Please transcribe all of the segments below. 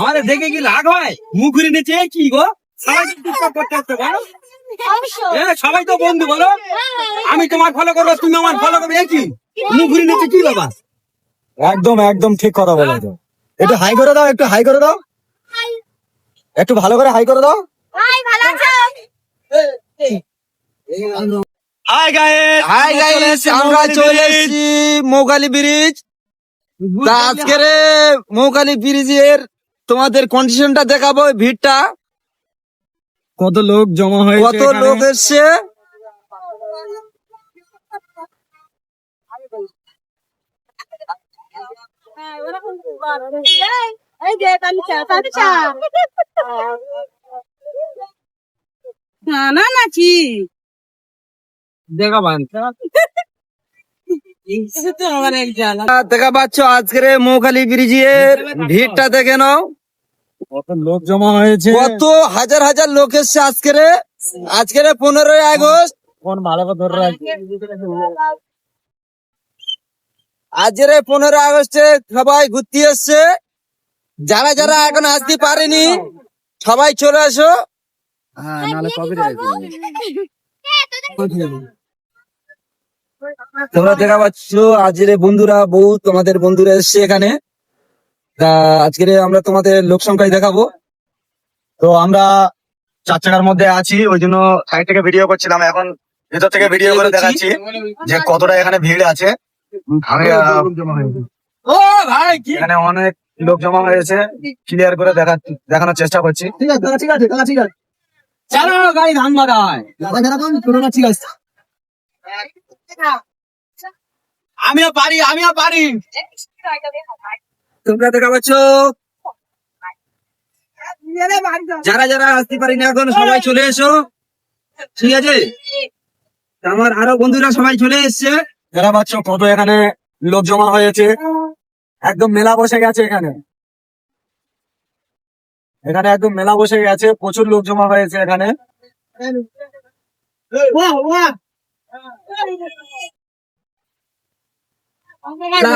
আমাদের দেখে কি রাগ হয়? মুখ ঘুরে নিচ্ছে কি গো? সবাই তো বলো। বন্ধু বলো। আমি তোমার ফলো করব তুমি আমার ফলো করবে কি? মুখ ঘুরে নিচ্ছে কি বাবা? একদম একদম ঠিক কথা বলেছ। একটু হাই করে দাও একটু হাই করে দাও। একটু ভালো করে হাই করে দাও। হাই গাইস হাই গাইস আমরা চলে এসেছি মৌকালি ব্রিজ তা আজকের মৌকালি ব্রিজের তোমাদের কন্ডিশনটা দেখাবো ভিড়টা। কত লোক জমা হয়েছে কত লোক এসছে? না না নাকি দেখা তো আমার এক জ্বালা দেখা পাচ্ছ আজকের ব্রিজের ভিড়টা দেখে নাও। লোক জমা হয়েছে। কত হাজার হাজার লোক এসছে আজকের আজকের পনেরোই আগস্ট। কোন ভালো করে ধরে রাখছি আজকের পনেরো আগস্টে সবাই ঘুরতে এসছে। যারা যারা এখন আসতে পারেনি সবাই চলে আসো হ্যাঁ কবে তোমরা দেখা পাচ্ছ আজকের বন্ধুরা বহু তোমাদের বন্ধুরা এসছে এখানে। তা আজকের আমরা তোমাদের লোক সংখ্যায় দেখাবো। তো আমরা চার চাকার মধ্যে আছি ওই জন্য সাইড থেকে ভিডিও করছিলাম এখন ভেতর থেকে ভিডিও করে দেখাচ্ছি যে কতটা এখানে ভিড় আছে। আমি ও ভাই এখানে অনেক লোক জমা হয়েছে ক্লিয়ার করে দেখা দেখানোর চেষ্টা করছি। ঠিক আছে ঠিক আছে ঠিক আছে। চালো গাড়ি ধান বাগায় ঠিক আছে। আমিও পারি আমিও পারি। তোমরা দেখা পাচ্ছ? যারা যারা আসতে পারি না এখন, সবাই চলে এসো। ঠিক আছে? আমার আরও বন্ধুরা সবাই চলে এসছে। যারা পাচ্ছ কত এখানে লোক জমা হয়েছে। একদম মেলা বসে গেছে এখানে। এখানে একদম মেলা বসে গেছে, প্রচুর লোক জমা হয়েছে এখানে।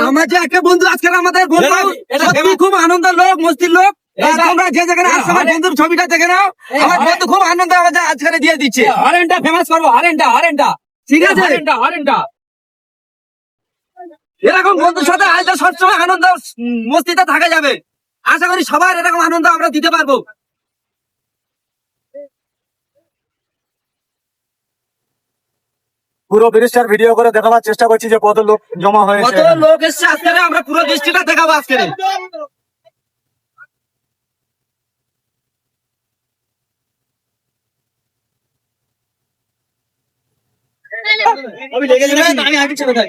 আমার যে একটা বন্ধু আজকে আমাদের বন্ধু এটা সত্যি famous- খুব আনন্দ লোক মস্তির লোক। তোমরা যে যেখানে আসছো আমার বন্ধুর ছবিটা দেখে নাও। আমার বন্ধু খুব আনন্দ আমাদের আজকে দিয়ে দিচ্ছে। হরেনটা ফেমাস করব হরেনটা হরেনটা। ঠিক আছে? হরেনটা হরেনটা। এরকম বন্ধুর সাথে আলটা সবসময় আনন্দ মস্তিতে থাকা যাবে। আশা করি সবার এরকম আনন্দ আমরা দিতে পারব। পুরো ব্রিজটার ভিডিও করে দেখাবার চেষ্টা করছি যে কত লোক জমা কত হয়েছে লোক এসছে আজকে আমরা পুরো দৃষ্টিটা দেখাবো আজকে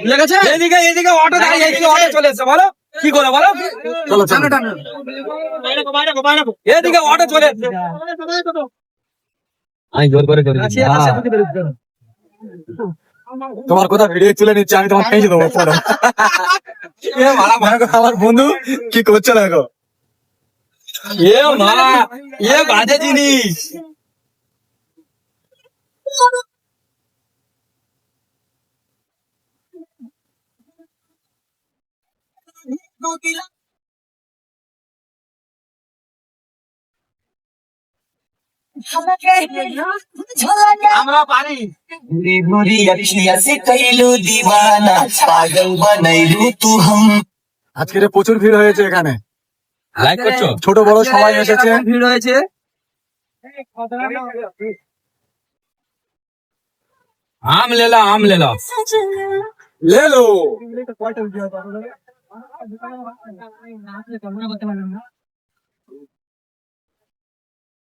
লেগেছে এদিকে এদিকে অটো চলে এসছে। বলো কি করে বলো? চলো চলো। এদিকে অটো চলে এসছে। আমি জোর করে করে তোমার কথা ভিডিও তুলে নিচ্ছে আমি তোমার খেয়ে দেবো চলো এ মারা মারা করে আমার বন্ধু কি করছ দেখো এ মা এ বাজে জিনিস আমরা পারি बुरी बुरी अखिया से कैलू दीवाना पागल बनैलू तू हम আজকের প্রচুর ভিড় হয়েছে এখানে লাইক করছো ছোট বড় সবাই এসেছে ভিড় হয়েছে আম লেলা আম লেলা লেলো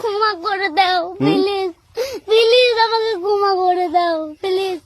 ঘুমা করে দাও প্লিজ প্লিজ আমাকে ঘুমা করে দাও প্লিজ